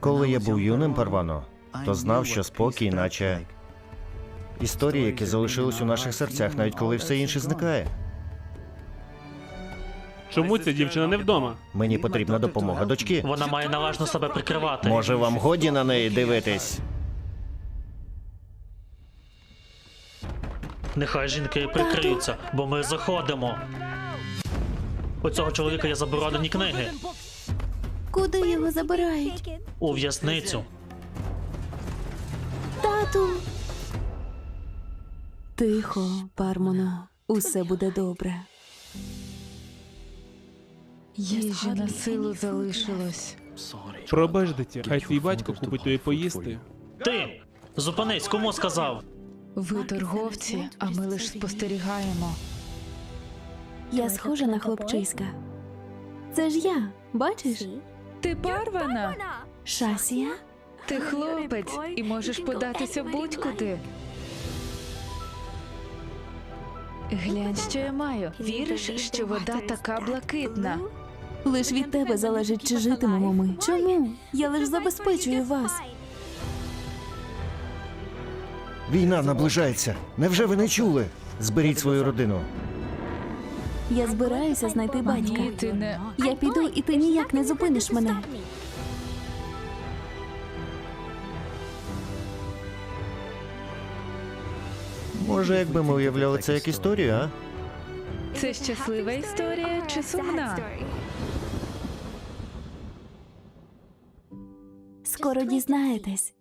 Коли я був юним Парвано, то знав, що спокій, наче історії, які залишились у наших серцях, навіть коли все інше зникає. Чому ця дівчина не вдома? Мені потрібна допомога дочки. Вона має належно себе прикривати. Може, вам годі на неї дивитись? Нехай жінки прикриються, бо ми заходимо. У цього чоловіка є заборонені книги Куди його забирають? у в'язницю. Тату. Тихо, Пармоно. Усе буде добре. Їжі на силу залишилось. Пробач, дитя, хай твій батько купить тобі поїсти. Ти зупинись, кому сказав? Ви торговці, а ми лише спостерігаємо. Я схожа на хлопчиська. Це ж я, бачиш? Ти барвана? Шасія? Ти хлопець і можеш податися будь-куди. Глянь, що я маю. Віриш, що вода така блакитна? Лиш від тебе залежить, чи житимемо ми. Чому? Я лиш забезпечую вас. Війна наближається. Невже ви не чули? Зберіть свою родину. Я збираюся знайти батька. Ні, ти не. Я піду, і ти ніяк не зупиниш мене. Може, якби ми уявляли це як історію, а? Це щаслива історія чи сумна? Скоро дізнаєтесь.